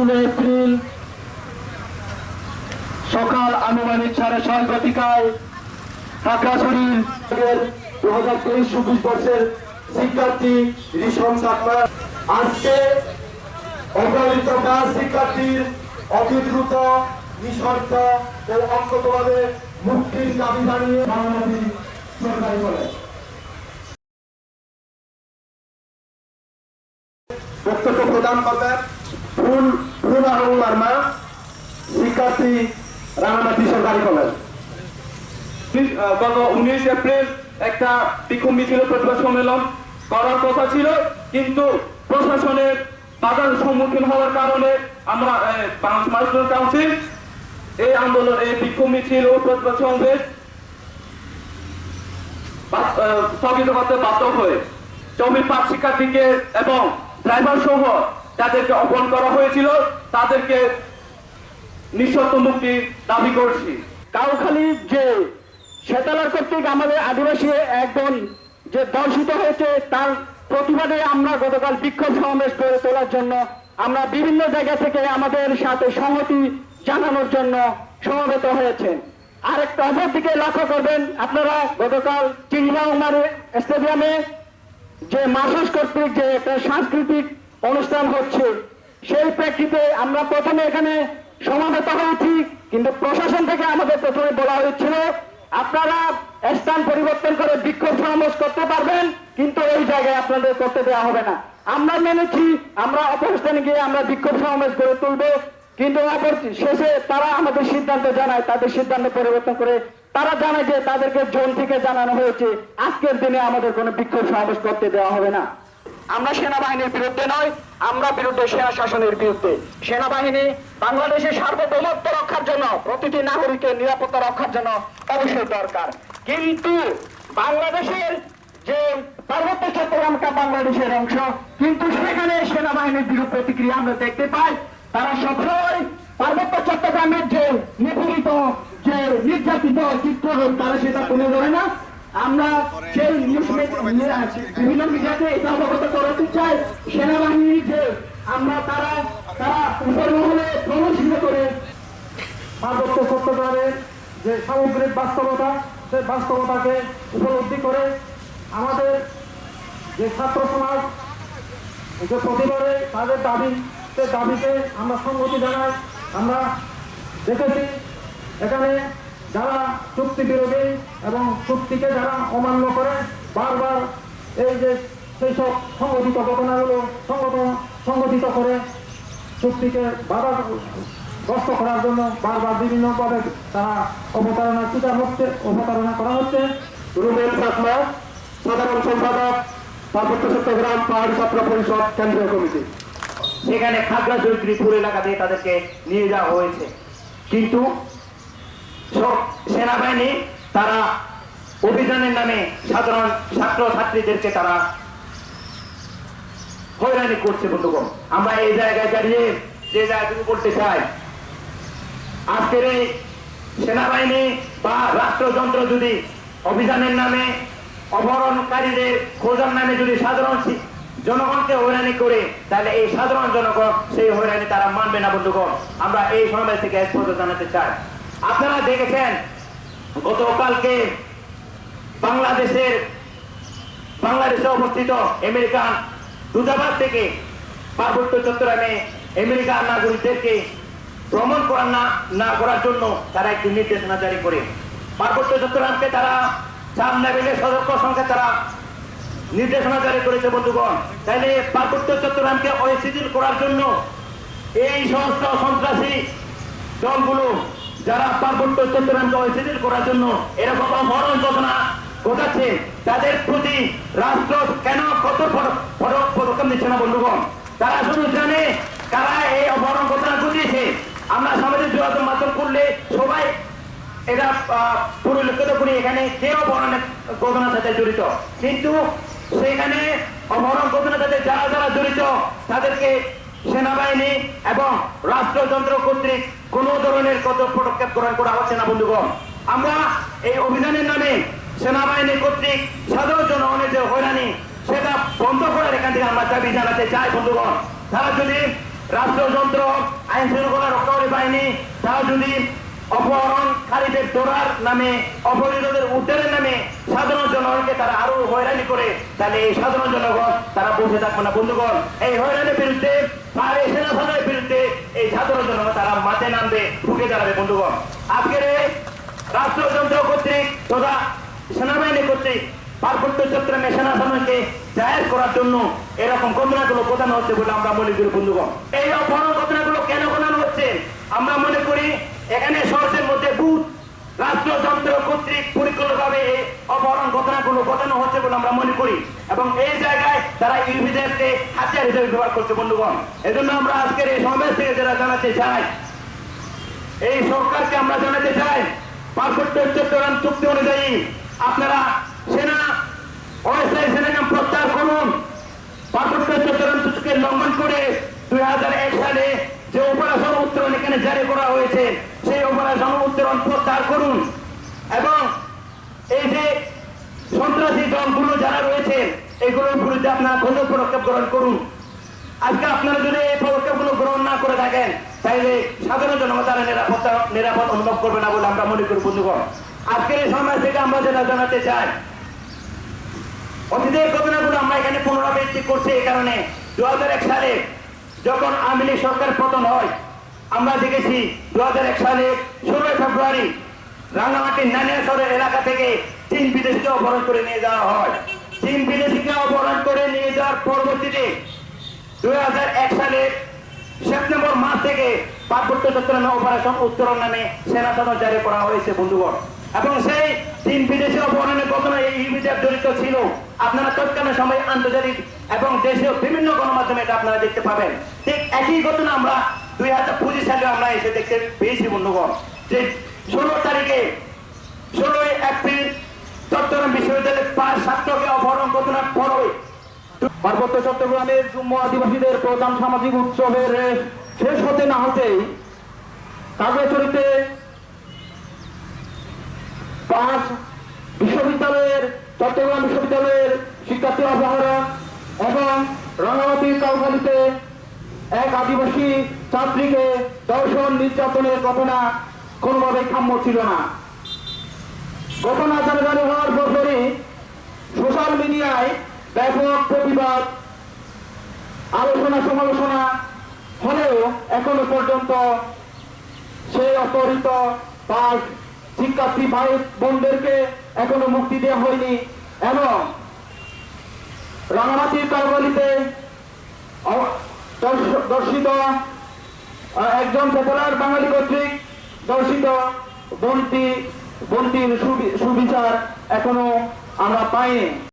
ষোলো এপ্রিল, সকাল আনুমানিক সাড়ে ছয় ঘটিকায় খাগড়াছড়ির দু হাজার তেইশ চব্বিশ বর্ষের শিক্ষার্থী রিসন চাকমা আজকে অগ্রাধিত কাজ শিক্ষার্থীর অবিদ্রুত নিঃশর্ত ও অজ্ঞতভাবে মুক্তির দাবি জানিয়ে বাংলাদেশ সরকারি কলেজ বক্তব্য প্রদান করবেন ফুল আহম মার্মা শিক্ষার্থী রানামাটি সরকারি কলেজ। গত উনিশ এপ্রিল একটা বিক্ষোভ মিছিল প্রতিবাদ সম্মেলন করার কথা ছিল, কিন্তু প্রশাসনের বাধার সম্মুখীন হওয়ার কারণে আমরা মাস্টার কাউন্সিল এই আন্দোলন, এই বিক্ষোভ মিছিল ও প্রতিবাদ সমাবেশ স্থগিত করতে বাধ্য হয়ে চব্বিশ পাঁচ শিক্ষার্থীকে এবং ড্রাইভার সহ যাদেরকে অপহরণ করা হয়েছিল। তাদেরকে নিঃশর্ত মুক্তি দাবি করছি। কাউখালী যে সেতালার কর্তৃক আমাদের আদিবাসী একজন যে দর্শিত হয়েছে, তার প্রতিবাদে আমরা গতকাল বিক্ষোভ সমাবেশ করে তোলার জন্য আমরা বিভিন্ন জায়গা থেকে আমাদের সাথে সংহতি জানানোর জন্য সমবেত হয়েছে। আরেকটা অপর দিকে লক্ষ্য করবেন, আপনারা গতকাল চিংড়া উমারে স্টেডিয়ামে যে মাসাস কর্তৃক যে একটা সাংস্কৃতিক অনুষ্ঠান হচ্ছে সেই প্রেক্ষিতে আমরা প্রথমে এখানে সমাবেত হয়েছি, কিন্তু প্রশাসন থেকে আমাদের প্রথমে বলা হয়েছিল, আপনারা স্থান পরিবর্তন করে বিক্ষোভ সমাবেশ করতে পারবেন, কিন্তু এই জায়গায় আপনাদের করতে দেওয়া হবে না। আমরা মেনেছি, আমরা অপরস্থানে গিয়ে আমরা বিক্ষোভ সমাবেশ গড়ে তুলবো, কিন্তু শেষে তারা আমাদের সিদ্ধান্ত জানায়, তাদের সিদ্ধান্ত পরিবর্তন করে তারা জানায় যে তাদেরকে জোন থেকে জানানো হয়েছে, আজকের দিনে আমাদের কোনো বিক্ষোভ সমাবেশ করতে দেওয়া হবে না। আমরা সেনাবাহিনীর বিরুদ্ধে নয়, আমরা বিরুদ্ধে সেনা শাসনের বিরুদ্ধে। সেনাবাহিনী বাংলাদেশের সার্বভৌমত্ব রক্ষার জন্য, প্রতিটি নাগরিকের নিরাপত্তা রক্ষার জন্য অবশ্যই দরকার। কিন্তু বাংলাদেশের যে পার্বত্য চট্টগ্রামটা বাংলাদেশের অংশ, কিন্তু সেখানে সেনাবাহিনীর বিরূপ প্রতিক্রিয়া আমরা দেখতে পাই। তারা সবসময় পার্বত্য চট্টগ্রামের যে নিপীড়িত, যে নির্যাতিত চিত্ররূপ তারা সেটা তুলে ধরে না। আমরা সেই নিউজ বিভিন্ন মিডিয়াতে এটা অবগত করাতে চাই। সেনাবাহিনী যে আমরা তারা তারা উপরমহলে প্রদর্শিত করে পার্বত্য চট্টগ্রামের যে সামগ্রিক বাস্তবতা, সেই বাস্তবতাকে উপলব্ধি করে আমাদের যে ছাত্র সমাজ, যে প্রতিবারে তাদের দাবি, সে দাবিতে আমরা সংগতি জানাই। আমরা দেখেছি এখানে যারা চুক্তি বিরোধী এবং চুক্তিকে যারা অমান্য করে বারবার এই যে সেই সব সংগঠিত ঘটনাগুলো সংগঠন সংগঠিত করে চুক্তিকে বাধা গ্রস্ত করার জন্য বারবার বিভিন্নভাবে তারা অবতারণার শিকার হচ্ছে অবতারণা করা হচ্ছে। রুবেল চাকমা সাধারণ সম্পাদক পার্বত্য চট্টগ্রাম পাহাড়ি ছাত্র পরিষদ কেন্দ্রীয় কমিটি। সেখানে খাগড়াছড়ি ত্রিপুর এলাকা দিয়ে তাদেরকে নিয়ে যাওয়া হয়েছে। কিন্তু সেনাবাহিনী, তারা অভিযানের নামে সাধারণ ছাত্র ছাত্রীদেরকে তারা হয়রানি করছে, বন্ধুগণ। আমরা এই জায়গায় দাঁড়িয়ে যে জায়গাটুকু বলতে চাই, আজকের এই সেনাবাহিনী বা রাষ্ট্রযন্ত্র যদি অভিযানের নামে অপহরণকারীদের খোঁজার নামে যদি সাধারণ জনগণকে হয়রানি করে, তাহলে এই সাধারণ জনগণ সেই হয়রানি তারা মানবে না, বন্ধুগণ। আমরা এই সমাবেশ থেকে স্পষ্ট জানাতে চাই। আপনারা দেখেছেন, গতকালকে বাংলাদেশের, বাংলাদেশে অবস্থিত আমেরিকান দূতাবাস থেকে পার্বত্য চট্টগ্রামে আমেরিকান নাগরিকদেরকে ভ্রমণ করার না না করার জন্য তারা একটি নির্দেশনা জারি করে। পার্বত্য চট্টগ্রামকে তারা চার লেভেলের সতর্ক সংখ্যা তারা নির্দেশনা জারি করেছে, বন্ধুগণ। তাইলে পার্বত্য চট্টগ্রামকে অস্থিতিল করার জন্য এই সমস্ত সন্ত্রাসী দলগুলো যারা পার্বত্য চট্টগ্রামকে করার জন্য এরকম অপহরণ ঘটনা ঘটাচ্ছে তাদের প্রতি রাষ্ট্র কেন কত পদ- পদ- পদক্ষেপ নিচ্ছে না বন্ধুগণ? তারা শুধু জানে কারা এই অপহরণ ঘটনা ঘটিয়েছে। আমরা সামাজিক যোগাযোগ মাধ্যম করলে সবাই এটা পরিলক্ষিত করি এখানে কেউ অপহরণের ঘটনার সাথে জড়িত। কিন্তু সেখানে অপহরণ ঘটনার সাথে যারা যারা জড়িত, তাদেরকে সেনাবাহিনী এবং রাষ্ট্রযন্ত্র কর্তৃক কোন ধরনের কত পদক্ষেপ গ্রহণ করা হচ্ছে না, বন্ধুগণ। আমরা এই অভিযানের নামে সেনাবাহিনী কর্তৃক সাধারণ জনগণের যে হয়রানি, সেটা বন্ধ করার এখান থেকে আমরা দাবি জানাতে চাই, বন্ধুগণ। তারা যদি রাষ্ট্রযন্ত্র, আইন শৃঙ্খলা রক্ষাকারী বাহিনী, তারা যদি অপহরণকারীদের দৌড়ার নামে অপরাধীদের উদ্ধারের নামে সাধারণ জনগণকে তারা আরও হয়রানি করে। তাহলে এই সাধারণ জনগণ তারা বসে থাকবে না, বন্ধুগণ। এই হয়রানির বিরুদ্ধে করার জন্য এরকম ঘটানো হচ্ছে বলে আমরা মনে করি এই কেন হচ্ছে? আমরা মনে করি এখানে সরষের মধ্যে বুথ রাষ্ট্রযন্ত্র কর্তৃক পরিকল্পিতভাবে এই অপহরণ ঘটনাগুলো ঘটানো হচ্ছে বলে আমরা মনে করি। এবং এই জায়গায় তারা ইউভিদেরকে হাতিয়ার হিসেবে ব্যবহার করছে, বন্ধুগণ। এজন্য আমরা আজকের এই সমাবেশ থেকে যারা জানাতে চাই, এই সরকারকে আমরা জানাতে চাই পার্বত্য চট্টগ্রাম চুক্তি অনুযায়ী আপনারা সেনা, অস্থায়ী সেনাকে প্রত্যাহার করুন। পার্বত্য চট্টগ্রাম চুক্তিকে লঙ্ঘন করে দুই হাজার এক সালে যে অপারেশন উত্তরণ এখানে জারি করা হয়েছে অপারেশন উত্তরণ প্রত্যাহার করুন। এবং এই যে সন্ত্রাসী দলগুলো যারা রয়েছে, এগুলোর বিরুদ্ধে আপনারা কঠোর পদক্ষেপ গ্রহণ করুন। আজকে আপনারা যদি এই পদক্ষেপগুলো গ্রহণ না করে থাকেন, তাইলে সাধারণ জনগণ নিরাপত্তা, নিরাপদ অনুভব করবে না বলে আমরা মনে করি, বন্ধুগণ। আজকের এই সময় থেকে আমরা যেটা জানাতে চাই, অতীতের ঘটনাগুলো আমরা এখানে পুনরাবৃত্তি করছি এই কারণে। দু হাজার এক সালে যখন আওয়ামী সরকার পতন হয় আমরা দেখেছি দুই হাজার এক সালে ষোলোই ফেব্রুয়ারি রাঙ্গামাটির নানিয়াসরের এলাকা থেকে চীন বিদেশিকে অপহরণ করে নিয়ে যাওয়া হয়। চীন বিদেশিকে অপহরণ করে নিয়ে যাওয়ার পরবর্তীতে দুই সালে সেপ্টেম্বর মাস থেকে পার্বত্য চট্টগ্রামে অপারেশন উত্তরণ নামে সেনা সদর জারি করা হয়েছে বন্ধুগণ। এবং সেই তিন বিদেশি অপহরণের ঘটনা এই ইউনিটের জড়িত ছিল, আপনারা তৎকালীন সময় আন্তর্জাতিক এবং দেশীয় বিভিন্ন গণমাধ্যমে এটা আপনারা দেখতে পাবেন। ঠিক একই ঘটনা আমরা দুই হাজার পঁচিশ সালে আমরা এসে দেখতে পেয়েছি, বন্ধুগণ, যে ষোলো তারিখে, ষোলোই এপ্রিল চট্টগ্রাম বিশ্ববিদ্যালয়ের পাঁচ ছাত্রকে অপহরণ ঘটনার পরই পার্বত্য চট্টগ্রামের জুম্ম আদিবাসীদের প্রধান সামাজিক উৎসবের শেষ হতে না হতেই কাগজচরিতে পাঁচ বিশ্ববিদ্যালয়ের, চট্টগ্রাম বিশ্ববিদ্যালয়ের শিক্ষার্থী অপহরণ এবং রাঙামাটির কাউখালীতে এক আদিবাসী ছাত্রীকে দর্শন, নির্যাতনের ঘটনা কোনোভাবেই কাম্য ছিল না। ঘটনা জানাজানি হওয়ার পরপরই সোশ্যাল মিডিয়ায় ব্যাপক প্রতিবাদ, আলোচনা, সমালোচনা হলেও এখনও পর্যন্ত সেই অপহৃত পাঁচ শিক্ষার্থী ভাই বোনদেরকে এখনও মুক্তি দেওয়া হয়নি এবং রাঙামাটির কারবালিতে দর্শিত একজন পপুলার বাঙালি কর্তৃক দর্শিত বন্তি বন্তির সুবি- সুবিচার এখনও আমরা পাইনি।